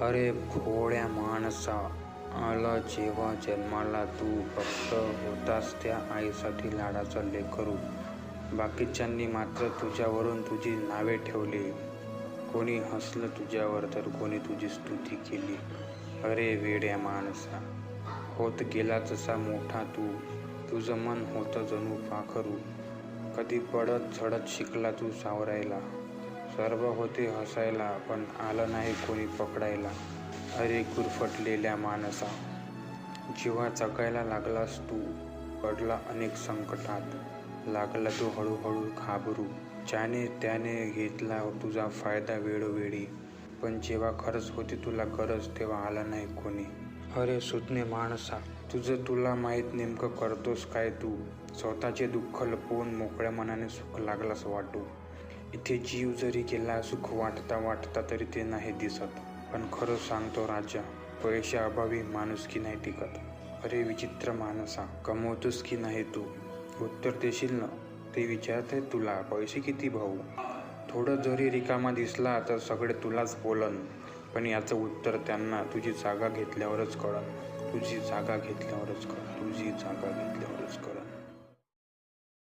अरे भोळ्या माणसा आला जेव्हा जन्माला तू फक्त होतास त्या आईसाठी लाडाचा लेकरू बाकीच्यांनी मात्र तुझ्यावरून तुझी नावे ठेवली. कोणी हसलं तुझ्यावर तर कोणी तुझी स्तुती केली. अरे वेड्या माणसा होत गेला जसा मोठा तू तुझं मन होतं जणू पाखरू. कधी पडत झडत शिकला तू सावरायला. सर्व होते हसायला पण आलं नाही कोणी पकडायला. अरे गुरफटलेल्या माणसा जेव्हा जगायला लागलास तू पडला अनेक संकटात. लागला तू हळूहळू घाबरू. ज्याने त्याने घेतला तुझा फायदा वेळोवेळी. पण जेव्हा खरंच होती तुला गरज तेव्हा आला नाही कोणी. अरे सुतने माणसा तुझं तुला माहीत नेमकं करतोस काय तू? स्वतःचे दुःख लपवून मोकळ्या मनाने सुख लागलास वाटू. इथे जीव जरी गेला सुख वाटता वाटता तरी ते नाही दिसत. पण खरं सांगतो राजा पैशाअभावी माणूस की नाही टिकत? अरे विचित्र माणसा कमवतोस की नाही तू? उत्तर देशील ना? ते विचारत आहे तुला पैसे किती भाऊ? थोडं जरी रिकामा दिसला तर सगळे तुलाच बोलन. पण याचं उत्तर त्यांना तुझी जागा घेतल्यावरच कळन. तुझी जागा घेतल्यावरच कळन. तुझी जागा घेतल्यावरच कळन.